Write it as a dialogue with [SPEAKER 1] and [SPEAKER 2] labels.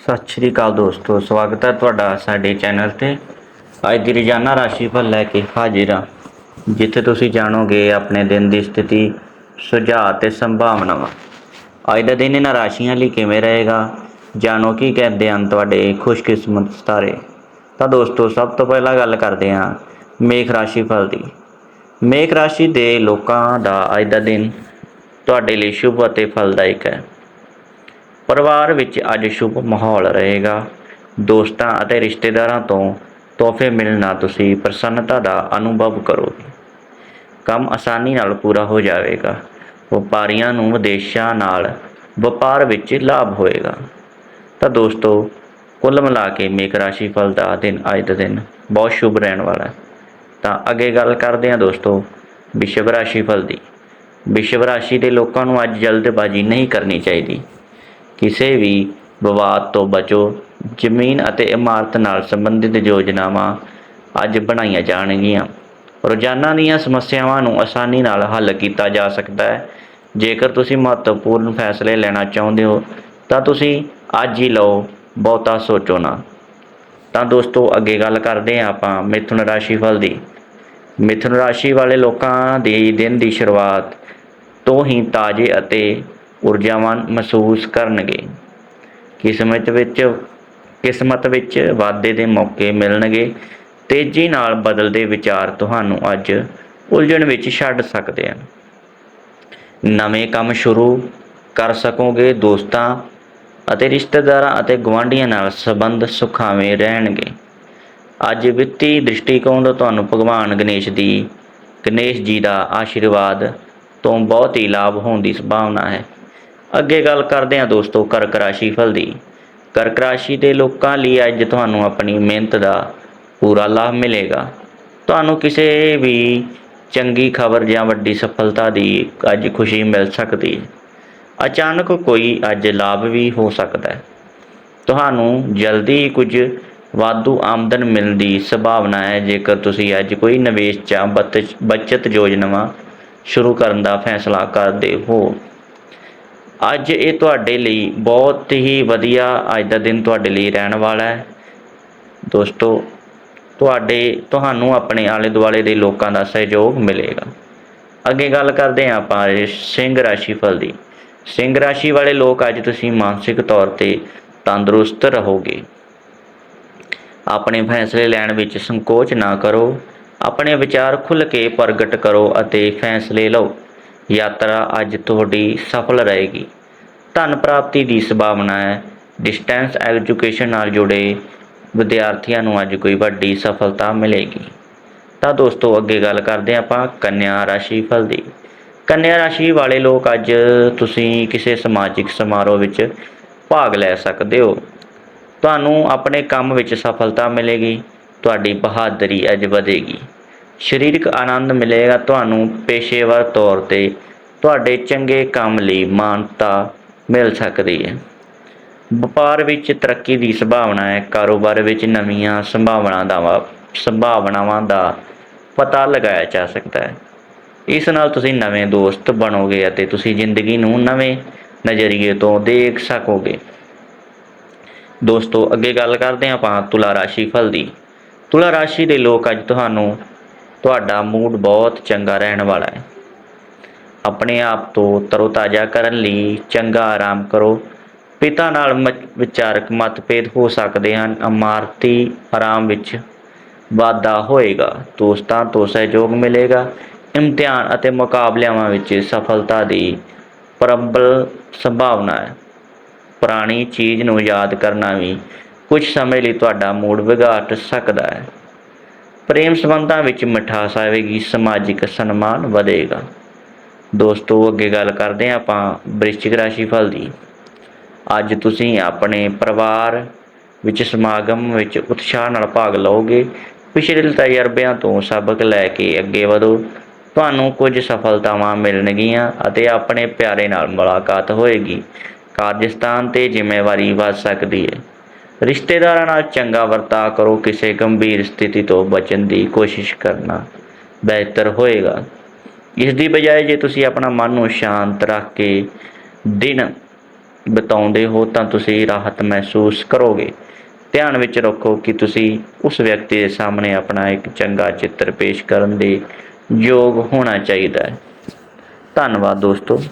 [SPEAKER 1] ਸਤਿ ਸ਼੍ਰੀ ਅਕਾਲ ਦੋਸਤੋ, ਸਵਾਗਤ ਹੈ ਤੁਹਾਡਾ ਸਾਡੇ ਚੈਨਲ ਤੇ। ਅੱਜ ਦੀ ਰੋਜ਼ਾਨਾ ਰਾਸ਼ੀਫਲ ਲੈ ਕੇ ਹਾਜ਼ਰ ਹਾਂ, ਜਿੱਥੇ ਤੁਸੀਂ ਜਾਣੋਗੇ ਆਪਣੇ ਦਿਨ ਦੀ ਸਥਿਤੀ, ਸੁਝਾਅ ਤੇ ਸੰਭਾਵਨਾਵਾਂ। ਅੱਜ ਦਾ ਦਿਨ ਇਹਨਾਂ ਰਾਸ਼ੀਆਂ ਲਈ ਕਿਵੇਂ ਰਹੇਗਾ, ਜਾਣੋ ਕੀ ਕਹਿੰਦੇ ਹਨ ਤੁਹਾਡੇ ਖੁਸ਼ਕਿਸਮਤ ਸਿਤਾਰੇ। ਤਾਂ ਦੋਸਤੋ, ਸਭ ਤੋਂ ਪਹਿਲਾਂ ਗੱਲ ਕਰਦੇ ਹਾਂ ਮੇਖ ਰਾਸ਼ੀਫਲ ਦੀ। ਮੇਖ ਰਾਸ਼ੀ ਦੇ ਲੋਕਾਂ ਦਾ ਅੱਜ ਦਾ ਦਿਨ ਤੁਹਾਡੇ ਲਈ ਸ਼ੁਭ ਅਤੇ ਫਲਦਾਇਕ ਹੈ। ਪਰਿਵਾਰ ਵਿੱਚ ਅੱਜ ਸ਼ੁਭ ਮਾਹੌਲ ਰਹੇਗਾ। ਦੋਸਤਾਂ ਅਤੇ ਰਿਸ਼ਤੇਦਾਰਾਂ ਤੋਂ ਤੋਹਫੇ ਮਿਲਣਾ ਤੁਸੀਂ ਪ੍ਰਸੰਨਤਾ ਦਾ ਅਨੁਭਵ ਕਰੋਗੇ ਕੰਮ ਆਸਾਨੀ ਨਾਲ ਪੂਰਾ ਹੋ ਜਾਵੇਗਾ। ਵਪਾਰੀਆਂ ਨੂੰ ਵਿਦੇਸ਼ਾਂ ਨਾਲ ਵਪਾਰ ਵਿੱਚ ਲਾਭ ਹੋਏਗਾ। ਤਾਂ ਦੋਸਤੋ, ਕੁੱਲ ਮਿਲਾ ਕੇ ਮੇਕ ਰਾਸ਼ੀ ਫਲ ਦਾ ਦਿਨ ਅੱਜ ਦਾ ਦਿਨ ਬਹੁਤ ਸ਼ੁਭ ਰਹਿਣ ਵਾਲਾ ਹੈ। ਤਾਂ ਅੱਗੇ ਗੱਲ ਕਰਦੇ ਹਾਂ ਦੋਸਤੋ, ਵਿਸ਼ਵ ਰਾਸ਼ੀ ਫਲ ਦੀ। ਵਿਸ਼ਵ ਰਾਸ਼ੀ ਦੇ ਲੋਕਾਂ ਨੂੰ ਅੱਜ ਜਲਦਬਾਜ਼ੀ ਨਹੀਂ ਕਰਨੀ ਚਾਹੀਦੀ। ਕਿਸੇ ਵੀ ਵਿਵਾਦ ਤੋਂ ਬਚੋ, ਜ਼ਮੀਨ ਅਤੇ ਇਮਾਰਤ ਨਾਲ ਸੰਬੰਧਿਤ ਯੋਜਨਾਵਾਂ ਅੱਜ ਬਣਾਈਆਂ ਜਾਣਗੀਆਂ। ਰੋਜ਼ਾਨਾ ਦੀਆਂ ਸਮੱਸਿਆਵਾਂ ਨੂੰ ਆਸਾਨੀ ਨਾਲ ਹੱਲ ਕੀਤਾ ਜਾ ਸਕਦਾ ਹੈ। ਜੇਕਰ ਤੁਸੀਂ ਮਹੱਤਵਪੂਰਨ ਫੈਸਲੇ ਲੈਣਾ ਚਾਹੁੰਦੇ ਹੋ, ਤਾਂ ਤੁਸੀਂ ਅੱਜ ਹੀ ਲਓ, ਬਹੁਤਾ ਸੋਚੋ ਨਾ। ਤਾਂ ਦੋਸਤੋ, ਅੱਗੇ ਗੱਲ ਕਰਦੇ ਹਾਂ ਆਪਾਂ ਮਿਥੁਨ ਰਾਸ਼ੀ ਫਲ ਦੀ। ਮਿਥੁਨ ਰਾਸ਼ੀ ਵਾਲੇ ਲੋਕਾਂ ਦੀ ਦਿਨ ਦੀ ਸ਼ੁਰੂਆਤ ਤੋਂ ਹੀ ਤਾਜ਼ੇ ਅਤੇ ਊਰਜਾਵਾਨ ਮਹਿਸੂਸ ਕਰਨਗੇ। ਕਿਸਮਤ ਵਿੱਚ ਕਿਸਮਤ ਵਿੱਚ ਵਾਧੇ ਦੇ ਮੌਕੇ ਮਿਲਣਗੇ। ਤੇਜ਼ੀ ਨਾਲ ਬਦਲਦੇ ਵਿਚਾਰ ਤੁਹਾਨੂੰ ਅੱਜ ਉਲਝਣ ਵਿੱਚ ਛੱਡ ਸਕਦੇ ਹਨ। ਨਵੇਂ ਕੰਮ ਸ਼ੁਰੂ ਕਰ ਸਕੋਗੇ ਦੋਸਤਾਂ ਅਤੇ ਰਿਸ਼ਤੇਦਾਰਾਂ ਅਤੇ ਗੁਆਂਢੀਆਂ ਨਾਲ ਸੰਬੰਧ ਸੁਖਾਵੇਂ ਰਹਿਣਗੇ। ਅੱਜ ਵਿੱਤੀ ਦ੍ਰਿਸ਼ਟੀਕੋਣ ਤੋਂ ਤੁਹਾਨੂੰ ਭਗਵਾਨ ਗਣੇਸ਼ ਦੀ, ਗਣੇਸ਼ ਜੀ ਦਾ ਆਸ਼ੀਰਵਾਦ ਤੋਂ ਬਹੁਤ ਹੀ ਲਾਭ ਹੋਣ ਦੀ ਸੰਭਾਵਨਾ ਹੈ। ਅੱਗੇ ਗੱਲ ਕਰਦੇ ਹਾਂ ਦੋਸਤੋ ਕਰਕ ਰਾਸ਼ੀ ਫਲ ਦੀ। ਕਰਕ ਰਾਸ਼ੀ ਦੇ ਲੋਕਾਂ ਲਈ ਅੱਜ ਤੁਹਾਨੂੰ ਆਪਣੀ ਮਿਹਨਤ ਦਾ ਪੂਰਾ ਲਾਭ ਮਿਲੇਗਾ। ਤੁਹਾਨੂੰ ਕਿਸੇ ਵੀ ਚੰਗੀ ਖਬਰ ਜਾਂ ਵੱਡੀ ਸਫਲਤਾ ਦੀ ਅੱਜ ਖੁਸ਼ੀ ਮਿਲ ਸਕਦੀ ਹੈ। ਅਚਾਨਕ ਕੋਈ ਅੱਜ ਲਾਭ ਵੀ ਹੋ ਸਕਦਾ ਹੈ। ਤੁਹਾਨੂੰ ਜਲਦੀ ਕੁਝ ਵਾਧੂ ਆਮਦਨ ਮਿਲਣ ਦੀ ਸੰਭਾਵਨਾ ਹੈ। ਜੇਕਰ ਤੁਸੀਂ ਅੱਜ ਕੋਈ ਨਿਵੇਸ਼ ਜਾਂ ਬਤ- ਬਚਤ ਯੋਜਨਾਵਾਂ ਸ਼ੁਰੂ ਕਰਨ ਦਾ ਫੈਸਲਾ ਕਰਦੇ ਹੋ ਅੱਜ ਇਹ ਤੁਹਾਡੇ ਲਈ ਬਹੁਤ ਹੀ ਵਧੀਆ ਅੱਜ ਦਾ ਦਿਨ ਤੁਹਾਡੇ ਲਈ ਰਹਿਣ ਵਾਲਾ ਹੈ। ਦੋਸਤੋ, ਤੁਹਾਡੇ, ਤੁਹਾਨੂੰ ਆਪਣੇ ਆਲੇ ਦੁਆਲੇ ਦੇ ਲੋਕਾਂ ਦਾ ਸਹਿਯੋਗ ਮਿਲੇਗਾ। ਅੱਗੇ ਗੱਲ ਕਰਦੇ ਹਾਂ ਆਪਾਂ ਸਿੰਘ ਰਾਸ਼ੀ ਫਲ ਦੀ। ਸਿੰਘ ਰਾਸ਼ੀ ਵਾਲੇ ਲੋਕ ਅੱਜ ਤੁਸੀਂ ਮਾਨਸਿਕ ਤੌਰ ਤੇ ਤੰਦਰੁਸਤ ਰਹੋਗੇ। ਆਪਣੇ ਫੈਸਲੇ ਲੈਣ ਵਿੱਚ ਸੰਕੋਚ ਨਾ ਕਰੋ। ਆਪਣੇ ਵਿਚਾਰ ਖੁੱਲ੍ਹ ਕੇ ਪ੍ਰਗਟ ਕਰੋ ਅਤੇ ਫੈਸਲੇ ਲਓ। ਯਾਤਰਾ ਅੱਜ ਤੁਹਾਡੀ ਸਫਲ ਰਹੇਗੀ। ਧਨ ਪ੍ਰਾਪਤੀ ਦੀ ਸੰਭਾਵਨਾ ਹੈ। ਡਿਸਟੈਂਸ ਐਜੂਕੇਸ਼ਨ ਨਾਲ ਜੁੜੇ ਵਿਦਿਆਰਥੀਆਂ ਨੂੰ ਅੱਜ ਕੋਈ ਵੱਡੀ ਸਫਲਤਾ ਮਿਲੇਗੀ। ਤਾਂ ਦੋਸਤੋ, ਅੱਗੇ ਗੱਲ ਕਰਦੇ ਹਾਂ ਆਪਾਂ ਕੰਨਿਆ ਰਾਸ਼ੀ ਫਲ ਦੀ। ਕੰਨਿਆ ਰਾਸ਼ੀ ਵਾਲੇ ਲੋਕ ਅੱਜ ਤੁਸੀਂ ਕਿਸੇ ਸਮਾਜਿਕ ਸਮਾਰੋਹ ਵਿੱਚ ਭਾਗ ਲੈ ਸਕਦੇ ਹੋ। ਤੁਹਾਨੂੰ ਆਪਣੇ ਕੰਮ ਵਿੱਚ ਸਫਲਤਾ ਮਿਲੇਗੀ। ਤੁਹਾਡੀ ਬਹਾਦਰੀ ਅੱਜ ਵਧੇਗੀ। ਸਰੀਰਕ ਆਨੰਦ ਮਿਲੇਗਾ ਤੁਹਾਨੂੰ ਪੇਸ਼ੇਵਰ ਤੌਰ ਤੇ। ਤੁਹਾਡੇ ਚੰਗੇ ਕੰਮ ਲਈ ਮਾਨਤਾ ਮਿਲ ਸਕਦੀ ਹੈ। ਵਪਾਰ ਵਿੱਚ ਤਰੱਕੀ ਦੀ ਸੰਭਾਵਨਾ ਹੈ। ਕਾਰੋਬਾਰ ਵਿੱਚ ਨਵੀਆਂ ਸੰਭਾਵਨਾ ਦਾ ਸੰਭਾਵਨਾਵਾਂ ਦਾ ਪਤਾ ਲਗਾਇਆ ਜਾ ਸਕਦਾ ਹੈ। ਇਸ ਨਾਲ ਤੁਸੀਂ ਨਵੇਂ ਦੋਸਤ ਬਣੋਗੇ ਅਤੇ ਤੁਸੀਂ ਜ਼ਿੰਦਗੀ ਨੂੰ ਨਵੇਂ ਨਜ਼ਰੀਏ ਤੋਂ ਦੇਖ ਸਕੋਗੇ। ਦੋਸਤੋ, ਅੱਗੇ ਗੱਲ ਕਰਦੇ ਹਾਂ ਆਪਾਂ ਤੁਲਾ ਰਾਸ਼ੀ ਫਲ ਦੀ। ਤੁਲਾ ਰਾਸ਼ੀ ਦੇ ਲੋਕ ਅੱਜ ਤੁਹਾਨੂੰ ਤੁਹਾਡਾ ਮੂਡ ਬਹੁਤ ਚੰਗਾ ਰਹਿਣ ਵਾਲਾ ਹੈ। ਆਪਣੇ ਆਪ ਤੋਂ ਤਰੋਤਾਜ਼ਾ ਕਰਨ ਲਈ ਚੰਗਾ ਆਰਾਮ ਕਰੋ। ਪਿਤਾ ਨਾਲ ਮ- ਵਿਚਾਰਕ ਮਤਭੇਦ ਹੋ ਸਕਦੇ ਹਨ। ਇਮਾਰਤੀ ਆਰਾਮ ਵਿੱਚ ਵਾਧਾ ਹੋਏਗਾ। ਦੋਸਤਾਂ ਤੋਂ ਸਹਿਯੋਗ ਮਿਲੇਗਾ। ਇਮਤਿਹਾਨ ਅਤੇ ਮੁਕਾਬਲਿਆਂ ਵਿੱਚ ਸਫਲਤਾ ਦੀ ਪ੍ਰਬਲ ਸੰਭਾਵਨਾ ਹੈ। ਪੁਰਾਣੀ ਚੀਜ਼ ਨੂੰ ਯਾਦ ਕਰਨਾ ਵੀ ਕੁਝ ਸਮੇਂ ਲਈ ਤੁਹਾਡਾ ਮੂਡ ਵਿਗਾੜ ਸਕਦਾ ਹੈ। ਪ੍ਰੇਮ ਸੰਬੰਧਾਂ ਵਿੱਚ ਮਿਠਾਸ ਆਵੇਗੀ, ਸਮਾਜਿਕ ਸਨਮਾਨ ਵਧੇਗਾ। ਦੋਸਤੋ, ਅੱਗੇ ਗੱਲ ਕਰਦੇ ਹਾਂ ਆਪਾਂ ਬ੍ਰਿਸ਼ਚਿਕ ਰਾਸ਼ੀ ਫਲ ਦੀ। ਅੱਜ ਤੁਸੀਂ ਆਪਣੇ ਪਰਿਵਾਰ ਵਿੱਚ, ਸਮਾਗਮ ਵਿੱਚ ਉਤਸ਼ਾਹ ਨਾਲ ਭਾਗ ਲਓਗੇ। ਪਿਛਲੇ ਤਜਰਬਿਆਂ ਤੋਂ ਸਬਕ ਲੈ ਕੇ ਅੱਗੇ ਵਧੋ। ਤੁਹਾਨੂੰ ਕੁਝ ਸਫਲਤਾਵਾਂ ਮਿਲਣਗੀਆਂ ਅਤੇ ਆਪਣੇ ਪਿਆਰੇ ਨਾਲ ਮੁਲਾਕਾਤ ਹੋਏਗੀ। ਕਾਰਜਸਥਾਨ ਤੇ ਜ਼ਿੰਮੇਵਾਰੀ ਵੱਧ ਸਕਦੀ ਹੈ। ਰਿਸ਼ਤੇਦਾਰਾਂ ਨਾਲ ਚੰਗਾ ਵਰਤਾਅ ਕਰੋ, ਕਿਸੇ ਗੰਭੀਰ ਸਥਿਤੀ ਤੋਂ ਬਚਣ ਦੀ ਕੋਸ਼ਿਸ਼ ਕਰਨਾ ਬਿਹਤਰ ਹੋਏਗਾ। ਇਸ ਦੀ ਬਜਾਏ ਜੇ ਤੁਸੀਂ ਆਪਣਾ ਮਨ ਨੂੰ ਸ਼ਾਂਤ ਰੱਖ ਕੇ ਦਿਨ ਬਿਤਾਉਂਦੇ ਹੋ, ਤਾਂ ਤੁਸੀਂ ਰਾਹਤ ਮਹਿਸੂਸ ਕਰੋਗੇ। ਧਿਆਨ ਵਿੱਚ ਰੱਖੋ ਕਿ ਤੁਸੀਂ ਉਸ ਵਿਅਕਤੀ ਦੇ ਸਾਹਮਣੇ ਆਪਣਾ ਇੱਕ ਚੰਗਾ ਚਿੱਤਰ ਪੇਸ਼ ਕਰਨ ਦੇ ਯੋਗ ਹੋਣਾ ਚਾਹੀਦਾ ਹੈ। ਧੰਨਵਾਦ ਦੋਸਤੋ।